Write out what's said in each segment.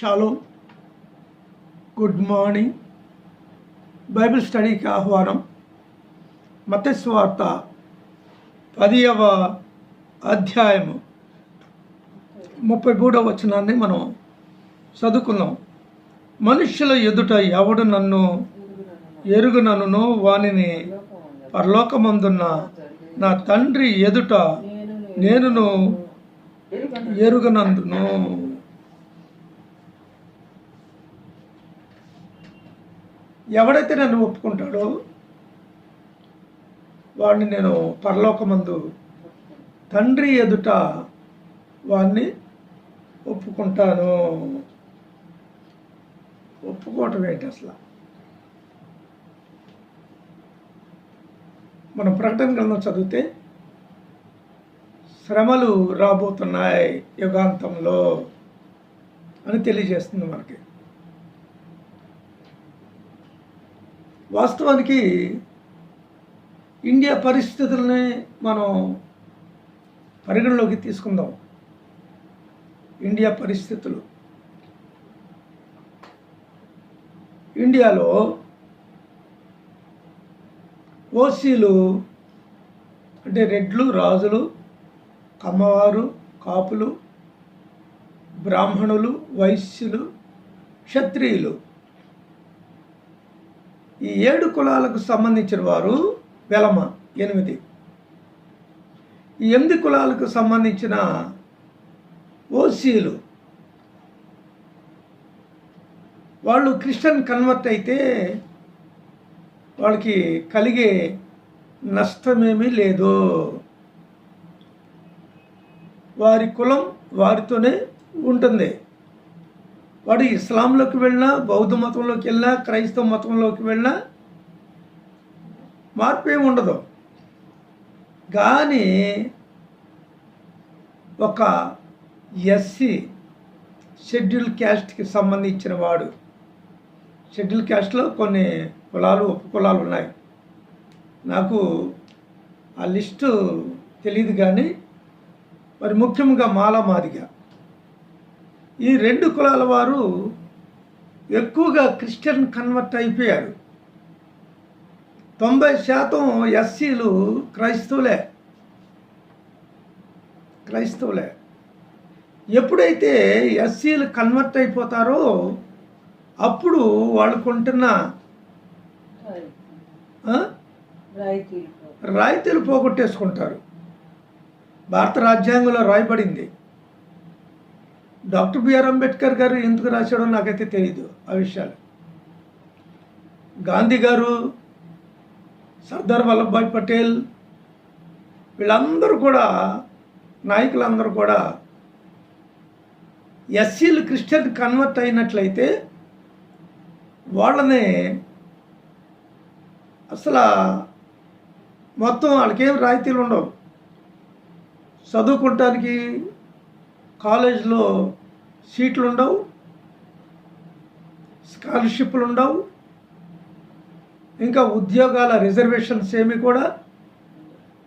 Shallow good morning Bible స్టడీకి ఆహ్వానం. మతస్వార్త పదియవ అధ్యాయము. ముప్పై మూడవ వచనాన్ని మనం చదువుకుందాం. మనుష్యుల ఎదుట ఎవడు నన్ను ఎరుగునను వానిని పరలోకమందున్న నా తండ్రి ఎదుట నేనును ఎరుగనందును. ఎవడైతే నన్ను ఒప్పుకుంటాడో వాడిని నేను పరలోకమందు తండ్రి ఎదుట వాడిని ఒప్పుకుంటాను. ఒప్పుకోవటం ఏంటి అసలు? మనం ప్రకటన గ్రంథం చదివితే శ్రమలు రాబోతున్నాయి యుగాంతంలో అని తెలియజేస్తుంది మనకి. వాస్తవానికి ఇండియా పరిస్థితుల్ని మనం పరిగణలోకి తీసుకుందాం. ఇండియా పరిస్థితులు. ఇండియాలో ఓసీలు అంటే రెడ్లు రాజులు కమ్మవారు కాపులు బ్రాహ్మణులు వైశ్యులు క్షత్రియులు ఈ ఏడు కులాలకు సంబంధించిన వారు వెలమ ఎనిమిది. ఈ ఎనిమిది కులాలకు సంబంధించిన ఓసీలు వాళ్ళు క్రిస్టియన్ కన్వర్ట్ అయితే వాళ్ళకి కలిగే నష్టమేమీ లేదు. వారి కులం వారితోనే ఉంటుంది. వాడు ఇస్లాంలోకి వెళ్ళినా బౌద్ధ మతంలోకి వెళ్ళినా క్రైస్తవ మతంలోకి వెళ్ళినా మార్పు ఏమి ఉండదు. కానీ ఒక ఎస్సీ షెడ్యూల్ క్యాస్ట్కి సంబంధించిన వాడు షెడ్యూల్ క్యాస్ట్లో కొన్ని కులాలు ఉపకులాలు ఉన్నాయి. నాకు ఆ లిస్టు తెలియదు కానీ మరి ముఖ్యంగా మాల మాదిగా ఈ రెండు కులాల వారు ఎక్కువగా క్రిస్టియన్ కన్వర్ట్ అయిపోయారు. తొంభై శాతం ఎస్సీలు క్రైస్తవులే. క్రైస్తవులే. ఎప్పుడైతే ఎస్సీలు కన్వర్ట్ అయిపోతారో అప్పుడు వాళ్ళు కొంటున్న? రాయితీలు పోగొట్టేసుకుంటారు. భారత రాజ్యాంగంలో రాయబడింది. డాక్టర్ బిఆర్ అంబేద్కర్ గారు ఎందుకు రాశాడో నాకైతే తెలియదు ఆ విషయాలు. గాంధీ గారు సర్దార్ వల్లభాయ్ పటేల్ వీళ్ళందరూ కూడా నాయకులందరూ కూడా ఎస్సీలు క్రిస్టియన్ కన్వర్ట్ అయినట్లయితే వాళ్ళని అసలు మొత్తం వాళ్ళకేం రాయితీలు ఉండవు. చదువుకోవటానికి కాలేజ్లో సీట్లు ఉండవు స్కాలర్షిప్లు ఉండవు ఇంకా ఉద్యోగాల రిజర్వేషన్స్ ఏమి కూడా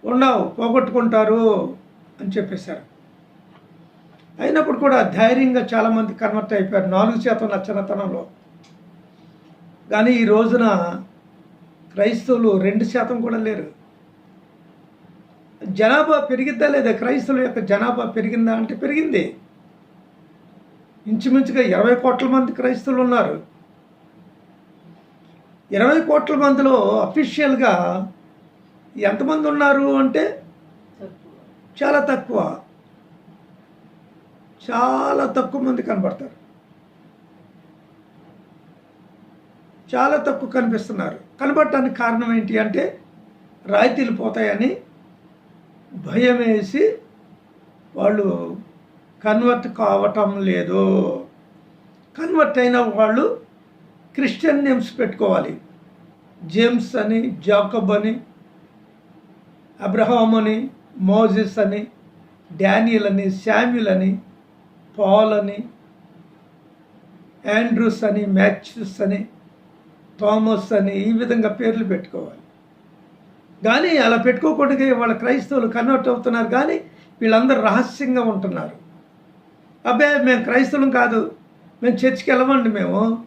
ఉండవు. పోగొట్టుకుంటారు అని చెప్పేశారు. అయినప్పుడు కూడా ధైర్యంగా చాలామంది కన్వర్ట్ అయిపోయారు. నాలుగు శాతం నచ్చనతనంలో. కానీ ఈ రోజున క్రైస్తవులు రెండు శాతం కూడా లేరు. జనాభా పెరిగిద్దా లేదా క్రైస్తవుల యొక్క జనాభా పెరిగిందా అంటే పెరిగింది. ఇంచుమించుగా ఇరవై కోట్ల మంది క్రైస్తవులు ఉన్నారు. ఇరవై కోట్ల మందిలో అఫీషియల్గా ఎంతమంది ఉన్నారు అంటే చాలా తక్కువ. చాలా తక్కువ మంది కనబడతారు. చాలా తక్కువ కనిపిస్తున్నారు. కనబడటానికి కారణం ఏంటి అంటే రాయితీలు పోతాయని భయం వేసి వాళ్ళు కన్వర్ట్ కావటం లేదు. కన్వర్ట్ అయిన వాళ్ళు క్రిస్టియన్ నేమ్స్ పెట్టుకోవాలి. జేమ్స్ అని జాకబ్ అని అబ్రహాం అని మోజెస్ అని డానియల్ అని శామ్యుల్ అని పాల్ అని ఆండ్రూస్ అని మ్యాథ్యూస్ అని థామస్ అని ఈ విధంగా పేర్లు పెట్టుకోవాలి. కానీ అలా పెట్టుకోకుండా వాళ్ళ క్రైస్తవులు కన్వర్ట్ అవుతున్నారు కానీ వీళ్ళందరూ రహస్యంగా ఉంటున్నారు. అబ్బే మేము క్రైస్తవులం కాదు. మేము చర్చికి వెళ్ళమండి మేము.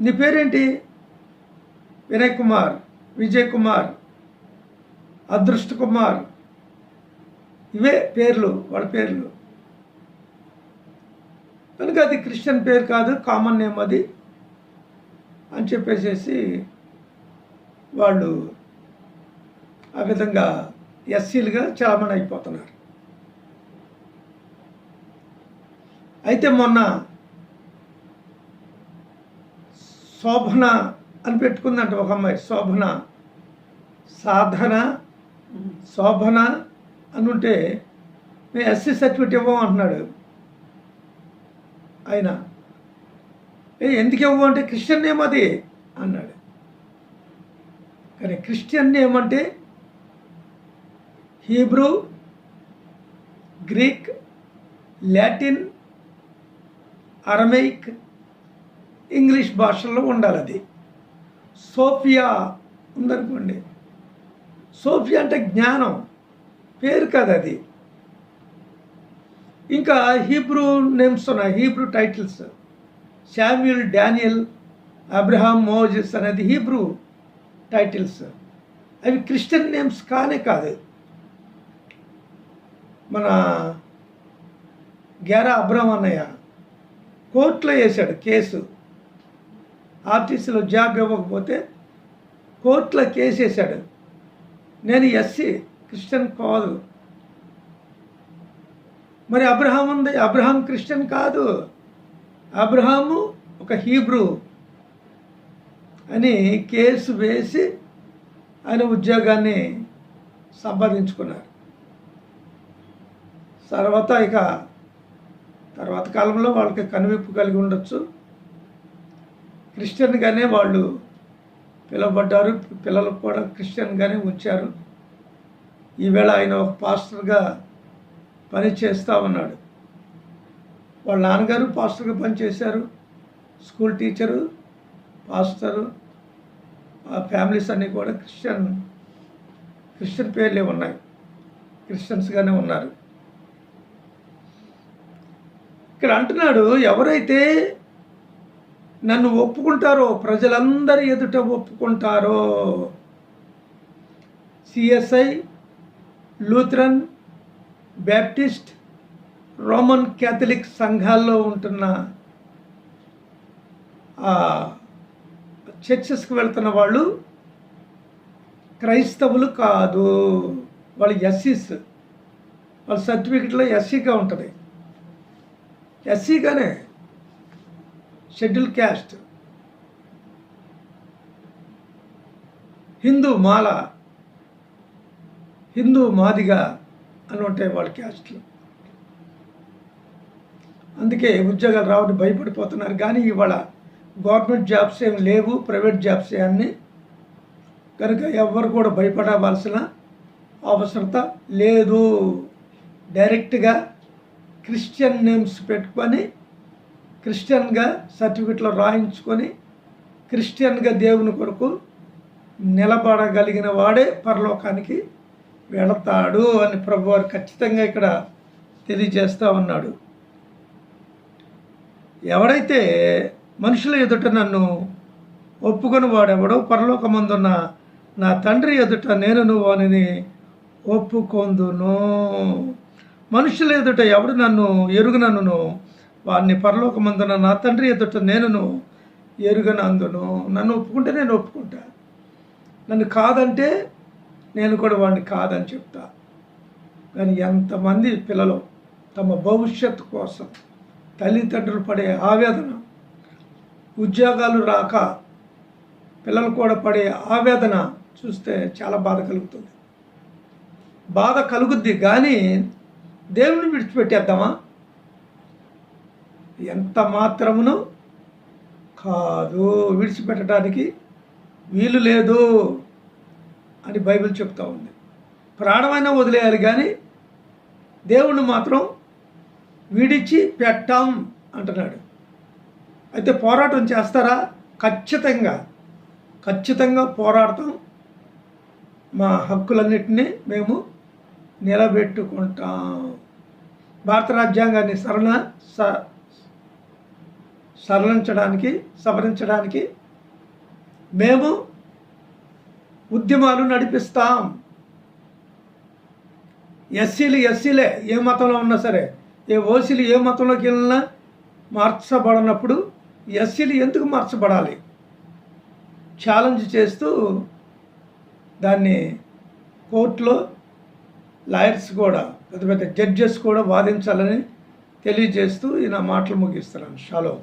నీ పేరేంటి? వినయ్ కుమార్ విజయ్ కుమార్ అదృష్ట కుమార్. ఇవే పేర్లు వాళ్ళ పేర్లు. కనుక అది క్రిస్టియన్ పేరు కాదు కామన్ నేమ్ అది అని చెప్పేసేసి వాళ్ళు ఆ విధంగా ఎస్సీలుగా చాలామంది అయిపోతున్నారు. అయితే మొన్న శోభన అని పెట్టుకుందంట ఒక అమ్మాయి. శోభన సాధన శోభన అని ఉంటే మేము ఎస్సీ సర్టిఫికేట్ ఇవ్వం అంటున్నాడు ఆయన. ఏ ఎందుకు ఇవ్వం అంటే క్రిస్టియన్ నేమ్ అది అన్నాడు. కానీ క్రిస్టియన్ నేమ్ అంటే Hebrew Greek Latin Aramaic English భాషల్లో ఉండాలి అది. సోఫియా ఉందనుకోండి. సోఫియా అంటే జ్ఞానం పేరు కాదు అది. ఇంకా హీబ్రూ నేమ్స్ ఉన్నాయి Hebrew titles. Samuel Daniel Abraham Moses అనేది హీబ్రూ టైటిల్స్. అవి క్రిస్టియన్ నేమ్స్ కానే కాదు. మన గ్యారా అబ్రహం అన్నయ్య కోర్టులో వేశాడు కేసు. ఆర్టీసీలో జాబ్ ఇవ్వకపోతే కోర్టులో కేసు వేశాడు. నేను ఎస్సీ క్రిస్టియన్ కాదు. మరి అబ్రహాం ఉంది. అబ్రహాం క్రిస్టియన్ కాదు. అబ్రహాము ఒక హీబ్రూ. అని కేసు వేసి ఆయన ఉద్యోగాన్ని సంపాదించుకున్నారు. తర్వాత ఇక తర్వాత కాలంలో వాళ్ళకి కనువిప్పు కలిగి ఉండొచ్చు. క్రిస్టియన్గానే వాళ్ళు పిలువబడ్డారు. పిల్లలకు కూడా క్రిస్టియన్గానే ఉంచారు. ఈవేళ ఆయన ఒక పాస్టర్గా పని చేస్తూ ఉన్నాడు. వాళ్ళ నాన్నగారు పాస్టర్గా పనిచేశారు స్కూల్ టీచరు పాస్టరు ఆ ఫ్యామిలీస్ అన్నీ కూడా క్రిస్టియన్ క్రిస్టియన్ పేర్లే ఉన్నాయి. క్రిస్టియన్స్గానే ఉన్నారు. ఇక్కడ అంటున్నాడు ఎవరైతే నన్ను ఒప్పుకుంటారో ప్రజలందరి ఎదుట ఒప్పుకుంటారో CSI Lutheran Baptist Roman Catholic సంఘాల్లో ఉంటున్న చర్చెస్కి వెళ్తున్న వాళ్ళు క్రైస్తవులు కాదు. వాళ్ళు ఎస్సీస్. వాళ్ళ సర్టిఫికెట్లో ఎస్సీగా ఉంటుంది. ఎస్సీగానే షెడ్యూల్ క్యాస్ట్. హిందూ మాల. హిందూ మాదిగా అని ఉంటాయి వాళ్ళ క్యాస్ట్లు. అందుకే ఉద్యోగాలు రావడం భయపడిపోతున్నారు. కానీ ఇవాళ గవర్నమెంట్ జాబ్స్ ఏమి లేవు ప్రైవేట్ జాబ్స్ అన్నీ. కనుక ఎవరు కూడా భయపడవలసిన అవసరత లేదు. డైరెక్ట్గా క్రిస్టియన్ నేమ్స్ పెట్టుకొని క్రిస్టియన్గా సర్టిఫికెట్లో రాయించుకొని క్రిస్టియన్గా దేవుని కొరకు నిలబడగలిగిన వాడే పరలోకానికి వెళతాడు అని ప్రభువారు ఖచ్చితంగా ఇక్కడ తెలియజేస్తూ ఉన్నాడు. ఎవడైతే మనుషుల ఎదుట నన్ను ఒప్పుకొని వాడెవడో పరలోకమందున్న నా తండ్రి ఎదుట నేను నువ్వు అని ఒప్పుకొందును. మనుషుల ఎదుట ఎవడు నన్ను ఎరుగనన్నును వారిని పరలోకమందున నా తండ్రి ఎదుట నేనును ఎరుగనందును. నన్ను ఒప్పుకుంటే నేను ఒప్పుకుంటా. నన్ను కాదంటే నేను కూడా వాడిని కాదని చెప్తా. కానీ ఎంతమంది పిల్లలు తమ భవిష్యత్తు కోసం తల్లిదండ్రులు పడే ఆవేదన ఉద్యోగాలు రాక పిల్లలు కూడా పడే ఆవేదన చూస్తే చాలా బాధ కలుగుతుంది. బాధ కలుగుద్ది కానీ దేవుని విడిచిపెట్టేద్దామా? ఎంత మాత్రమును? కాదు విడిచిపెట్టడానికి వీలు లేదు అని బైబిల్ చెప్తా ఉంది. ప్రాణమైనా వదిలేయాలి కానీ దేవుణ్ణి మాత్రం విడిచి పెట్టాం అంటున్నాడు. అయితే పోరాటం చేస్తారా? ఖచ్చితంగా. ఖచ్చితంగా పోరాడతాం. మా హక్కులన్నిటినీ మేము నిలబెట్టుకుంటాం. భారత రాజ్యాంగాన్ని సరళ స- సరళించడానికి సవరించడానికి మేము ఉద్యమాలు నడిపిస్తాం. ఎస్సీలు ఎస్సీలే ఏ మతంలో ఉన్నా సరే ఏ ఓసీలు ఏ మతంలోకి వెళ్ళినా మార్చబడినప్పుడు ఎస్సీలు ఎందుకు మార్చబడాలి? ఛాలెంజ్ చేస్తూ దాన్ని కోర్టులో లాయర్స్ కూడా పెద్ద పెద్ద జడ్జెస్ కూడా వాదించాలని తెలియజేస్తూ ఈ నా మాటలు ముగిస్తున్నాను. షాలో.